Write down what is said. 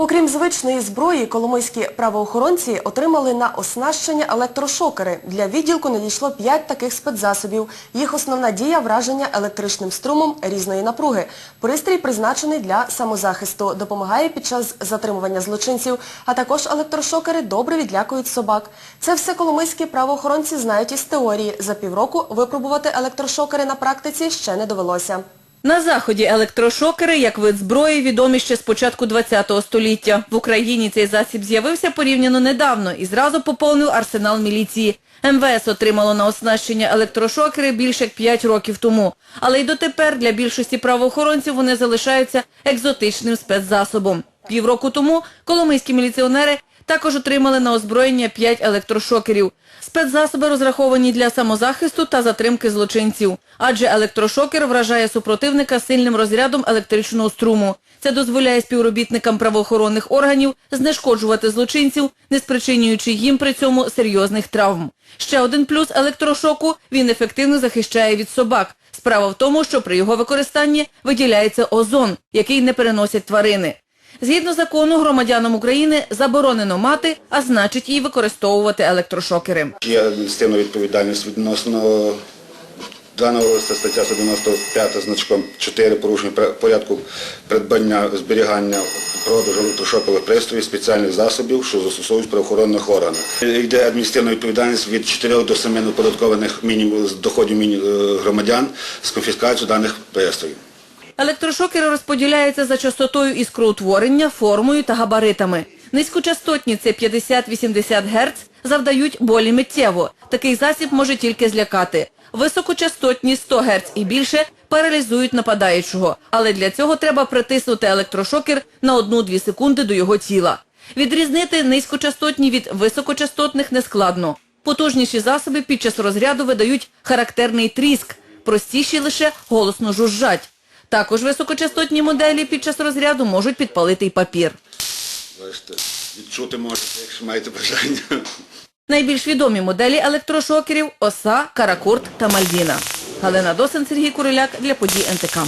Окрім звичної зброї, коломийські правоохоронці отримали на оснащення електрошокери. Для відділку надійшло 5 таких спецзасобів. Їх основна дія – враження електричним струмом різної напруги. Пристрій призначений для самозахисту, допомагає під час затримування злочинців, а також електрошокери добре відлякують собак. Це все коломийські правоохоронці знають із теорії. За півроку випробувати електрошокери на практиці ще не довелося. На заході електрошокери як вид зброї відомі ще з початку ХХ століття. В Україні цей засіб з'явився порівняно недавно і зразу поповнив арсенал міліції. МВС отримало на оснащення електрошокери більше як 5 років тому. Але й дотепер для більшості правоохоронців вони залишаються екзотичним спецзасобом. Півроку тому коломийські міліціонери також отримали на озброєння 5 електрошокерів. Спецзасоби розраховані для самозахисту та затримки злочинців. Адже електрошокер вражає супротивника сильним розрядом електричного струму. Це дозволяє співробітникам правоохоронних органів знешкоджувати злочинців, не спричинюючи їм при цьому серйозних травм. Ще один плюс електрошоку – він ефективно захищає від собак. Справа в тому, що при його використанні виділяється озон, який не переносять тварини. Згідно закону, громадянам України заборонено мати, а значить і використовувати електрошокери. Є адміністративна відповідальність відносно даного це стаття 195 значком 4 порушення порядку придбання, зберігання, продажу електрошокових пристроїв, спеціальних засобів, що застосовують правоохоронних органах. Йде адміністративна відповідальність від 4 до 7 неподаткованих мінімум з доходів е, громадян з конфіскацією даних пристроїв. Електрошокери розподіляються за частотою іскроутворення, формою та габаритами. Низькочастотні – це 50-80 Гц, завдають болі миттєво. Такий засіб може тільки злякати. Високочастотні 100 Гц і більше паралізують нападаючого. Але для цього треба притиснути електрошокер на 1-2 секунди до його тіла. Відрізнити низькочастотні від високочастотних нескладно. Потужніші засоби під час розряду видають характерний тріск, простіші лише голосно жужжать. Також високочастотні моделі під час розряду можуть підпалити й папір. Бачите, відчути можете, якщо маєте бажання. Найбільш відомі моделі електрошокерів – ОСА, Каракурт та Мальвіна. Галина Досин, Сергій Куриляк для подій НТК.